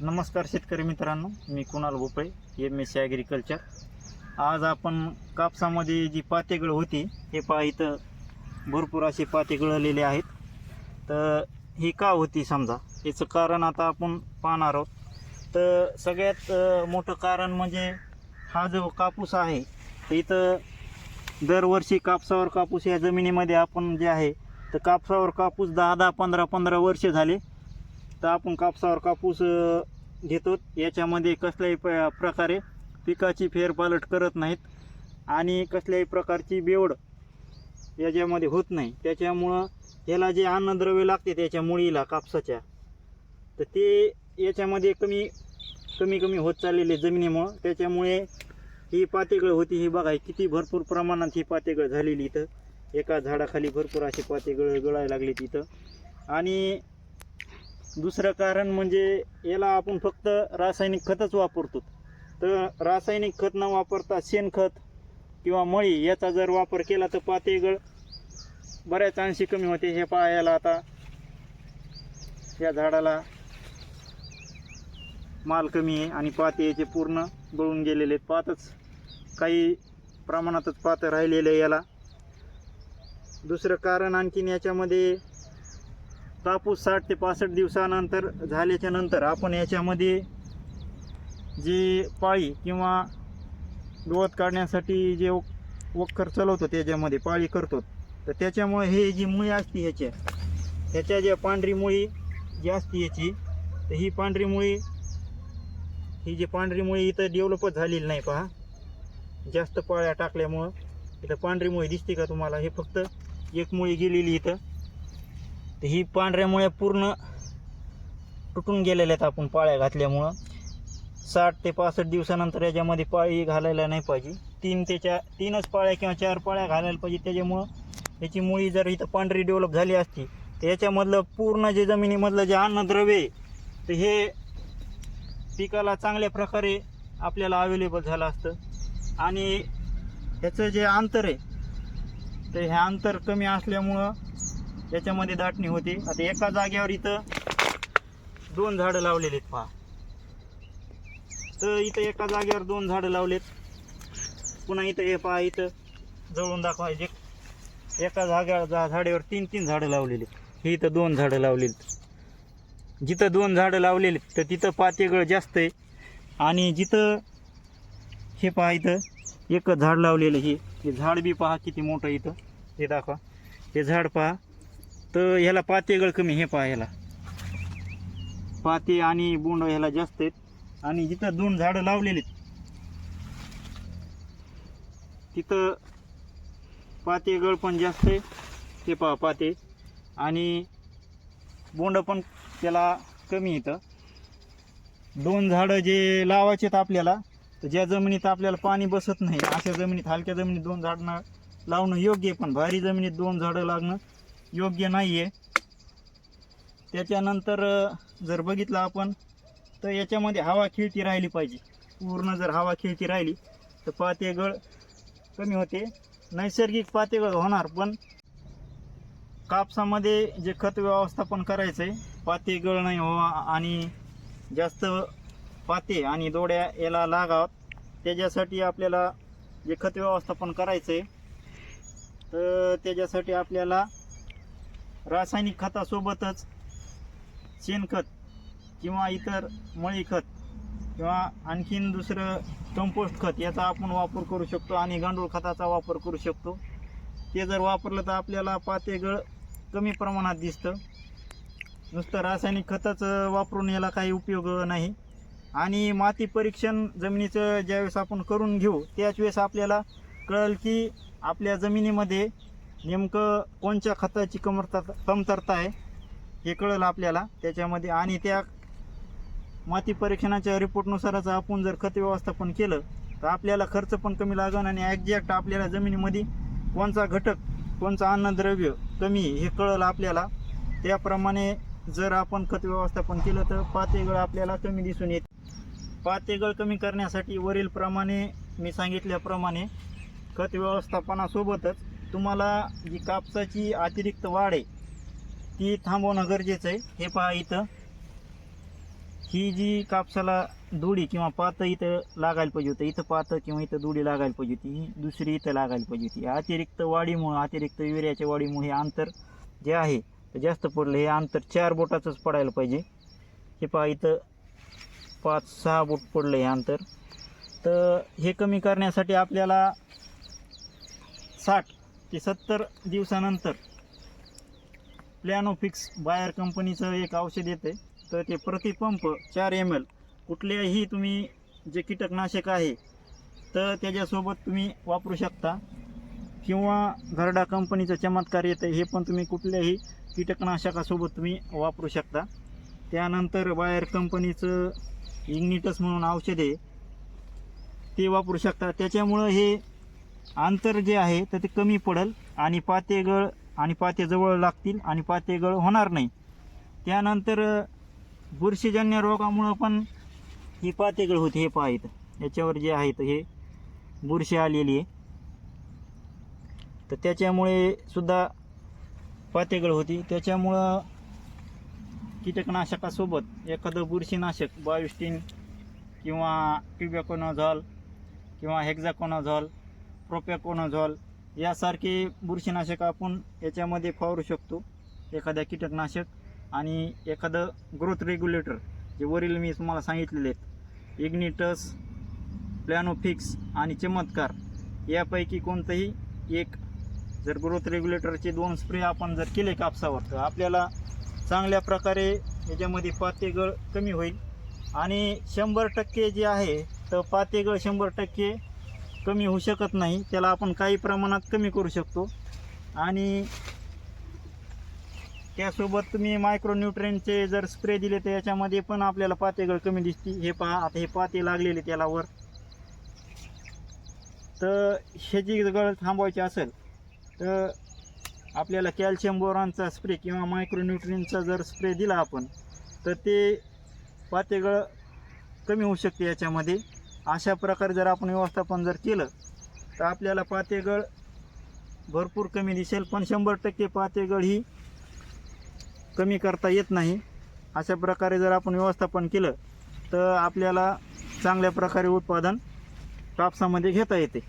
नमस्कार शेतकरी मित्रांनो मी कुणाल भोपळे एम एस सी ॲग्रिकल्चर आज आपण कापसामध्ये जी पातेगळ होती हे पहा इथं भरपूर असे पाते गळलेले आहेत. तर ही का होती समजा? याचं कारण आता आपण पाहणार आहोत. तर सगळ्यात मोठं कारण म्हणजे हा जो कापूस आहे तर इथं दरवर्षी कापसावर कापूस या जमिनीमध्ये आपण जे आहे तर कापसावर कापूस दहा दहा पंधरा पंधरा वर्ष झाले. तर आपण कापसावर कापूस घेतो. याच्यामध्ये कसल्याही प प्रकारे पिकाची फेरपालट करत नाहीत आणि कसल्याही प्रकारची बेवड याच्यामध्ये होत नाही. त्याच्यामुळं ह्याला जे अन्नद्रव्य लागते त्याच्या मुळीला कापसाच्या तर ते याच्यामध्ये कमी कमी कमी होत चाललेले जमिनीमुळं. त्याच्यामुळे ही पातेगळ होती. ही बघा किती भरपूर प्रमाणात ही पातेगळ झालेली इथं. एका झाडाखाली भरपूर अशी पातेगळ गळायला लागली तिथं आणि दुसरं कारण म्हणजे याला आपण फक्त रासायनिक खतच वापरतो. तर रासायनिक खत न वापरता शेणखत किंवा मळी याचा जर वापर केला तर पातेगळ बऱ्याच अंशी कमी होते. हे पाहायला आता या झाडाला माल कमी आहे आणि पाते याचे पूर्ण गळून गेलेले आहेत. पातच काही प्रमाणातच पात राहिलेलं आहे याला. दुसरं कारण आणखीन याच्यामध्ये कापूस साठ ते पासष्ट दिवसानंतर झाल्याच्यानंतर आपण याच्यामध्ये जे पाळी किंवा गवत काढण्यासाठी जे वखर चालवतो त्याच्यामध्ये पाळी करतो. तर त्याच्यामुळे हे जी मुळी असते ह्याच्या ह्याच्या ज्या पांढरी मुळी जी असते याची तर ही पांढरी मुळी ही जी पांढरी मुळी इथं डेव्हलपच झालेली नाही पहा. जास्त पाळ्या टाकल्यामुळं इथं पांढरी मुळी दिसते का तुम्हाला? हे फक्त एक मुळी गेलेली इथं. तर ही पांढऱ्या मुळ्या पूर्ण तुटून गेलेल्या आहेत आपण पाळ्या घातल्यामुळं. साठ ते पासष्ट दिवसानंतर याच्यामध्ये पाळी घालायला नाही पाहिजे. तीन ते चार तीनच पाळ्या किंवा चार पाळ्या घालायला पाहिजे. त्याच्यामुळं याची मुळी जर इथं पांढरी डेव्हलप झाली असती तर याच्यामधलं पूर्ण जे जमिनीमधलं जे अन्नद्रव्य आहे तर हे पिकाला चांगल्या प्रकारे आपल्याला अवेलेबल झालं असतं. आणि ह्याचं जे अंतर आहे तर हे अंतर कमी असल्यामुळं याच्यामध्ये दाटणी होती. आता एका जागेवर इथं दोन झाडं लावलेले आहेत पहा. तर इथं एका जागेवर दोन झाडं लावलेत. पुन्हा इथं हे पहा इथं जवळून दाखवायचे एका. जाग्या जा झाडेवर तीन तीन झाडं लावलेली हे इथं दोन झाडं लावलेली जिथं दोन झाडं लावलेली तर तिथं पातेगळ जास्त आहे. आणि जिथं हे पहा इथं एकच झाड लावलेलं हे हे झाड बी पहा किती मोठं इथं. हे दाखवा. हे झाड पहा. तर ह्याला पातेगळ कमी हे पहा ह्याला. पाते आणि बोंड ह्याला जास्त आहेत. आणि जिथं दोन झाडं लावलेली तिथं पातेगळ पण जास्त आहे. ते पहा पाते. आणि बोंड पण त्याला कमी येतं दोन झाडं जे लावायचे आहेत आपल्याला तर ज्या जमिनीत आपल्याला पाणी बसत नाही अशा जमिनीत हलक्या जमिनीत दोन झाडं लावणं योग्य आहे. पण भारी जमिनीत दोन झाडं लागणं योग्य नाही आहे त्याच्यानंतर जर बघितलं आपण तर याच्यामध्ये हवा खेळती राहिली पाहिजे. पूर्ण जर हवा खेळती राहिली तर पातेगळ कमी होते. नैसर्गिक पातेगळ होणार पण कापसामध्ये जे खत व्यवस्थापन करायचं आहे पातेगळ नाही व्हावा आणि जास्त पाते आणि दोड्या याला लागावत त्याच्यासाठी आपल्याला जे खत व्यवस्थापन करायचं आहे तर त्याच्यासाठी आपल्याला रासायनिक खतासोबतच शेणखत किंवा इतर मळी खत किंवा आणखीन दुसरं कंपोस्ट खत याचा आपण वापर करू शकतो आणि गांडूळ खताचा वापर करू शकतो. ते जर वापरलं तर आपल्याला पातेगळ कमी प्रमाणात दिसतं. नुसतं रासायनिक खताचं वापरून याला काही उपयोग नाही. आणि माती परीक्षण जमिनीचं ज्यावेळेस आपण करून घेऊ त्याच वेळेस आपल्याला कळेल की आपल्या जमिनीमध्ये नेमकं कोणत्या खताची कमरता कमतरता आहे हे कळलं आपल्याला. त्याच्यामध्ये आणि त्या माती परीक्षणाच्या रिपोर्टनुसारच आपण जर खत व्यवस्थापन केलं तर आपल्याला खर्च पण कमी लागेल आणि ॲक्झॅक्ट आपल्याला जमिनीमध्ये कोणचा घटक कोणचं अन्नद्रव्य कमी हे कळलं आपल्याला. त्याप्रमाणे जर आपण खत व्यवस्थापन केलं तर पातेगळ आपल्याला कमी दिसून येते. पातेगळ कमी करण्यासाठी वरीलप्रमाणे मी सांगितल्याप्रमाणे खत व्यवस्थापनासोबतच तुम्हाला जी कापसाची अतिरिक्त वाढ आहे ती थांबवणं गरजेचं आहे. हे पहा इथं. ही जी कापसाला दुडी किंवा पातं इथं लागायला पाहिजे होतं इथं पातं किंवा इथं दुडी लागायला पाहिजे होती ही दुसरी इथं लागायला पाहिजे होती. अतिरिक्त वाढीमुळं अतिरिक्त युरियाच्या वाढीमुळे हे अंतर जे आहे ते जास्त पडलं. हे अंतर चार बोटाचंच पडायला पाहिजे. हे पहा इथं पाच सहा बोट पडलं हे अंतर. तर हे कमी करण्यासाठी आपल्याला साठ की सत्तर दिवसानंतर प्लॅनोफिक्स बायर कंपनीचं एक औषध येतं तर ते प्रतिपंप चार एम एल कुठल्याही तुम्ही जे कीटकनाशक आहे तर त्याच्यासोबत तुम्ही वापरू शकता. किंवा घरडा कंपनीचं चमत्कार येतं हे पण तुम्ही कुठल्याही कीटकनाशकासोबत तुम्ही वापरू शकता. त्यानंतर बायर कंपनीचं इग्निटस म्हणून औषध आहे ते वापरू शकता. त्याच्यामुळं हे अंतर जे आहे तर ते कमी पडेल आणि पातेगळ आणि पाते जवळ लागतील आणि पातेगळ होणार नाही. त्यानंतर बुरशीजन्य रोगामुळं पण ही पातेगळ होते हे पाहित. याच्यावर जे आहेत हे बुरशी आलेली आहे. तर त्याच्यामुळे सुद्धा पातेगळ होती. त्याच्यामुळं कीटकनाशकासोबत एखादं बुरशीनाशक बायोस्टीन किंवा ट्युबॅकोनॉझॉल किंवा हेक्झाकोनॉझॉल प्रोपॅकोनाझॉल यासारखे बुरशीनाशक आपण याच्यामध्ये फवारू शकतो. एखाद्या कीटकनाशक आणि एखादं ग्रोथ रेग्युलेटर जे वरील मी तुम्हाला सांगितलेले आहेत. इग्निटस प्लॅनोफिक्स आणि चमत्कार यापैकी कोणतंही एक जर ग्रोथ रेग्युलेटरचे दोन स्प्रे आपण जर केले कापसावर तर आपल्याला चांगल्या प्रकारे याच्यामध्ये पातेगळ कमी होईल. आणि शंभर टक्के जे आहे तर पातेगळ शंभर टक्के कमी होऊ शकत नाही. त्याला आपण काही प्रमाणात कमी करू शकतो. आणि त्यासोबत तुम्ही मायक्रोन्यूट्रेनचे जर स्प्रे दिले तर याच्यामध्ये पण आपल्याला पातेगळ कमी दिसते. हे पहा आता हे पाते लागलेले त्याला वर. तर ह्याची गळ थांबवायची असेल तर आपल्याला कॅल्शियम बोरॉनचा स्प्रे किंवा मायक्रोन्यूट्रिनचा जर स्प्रे दिला आपण तर ते पातेगळ कमी होऊ शकते याच्यामध्ये. अशा प्रकारे जर आपण व्यवस्थापन जर केलं तर आपल्याला पातेगळ भरपूर कमी दिसेल पण शंभर टक्के पातेगळ ही कमी करता येत नाही. अशा प्रकारे जर आपण व्यवस्थापन केलं तर आपल्याला चांगल्या प्रकारे उत्पादन कापसामध्ये घेता येते.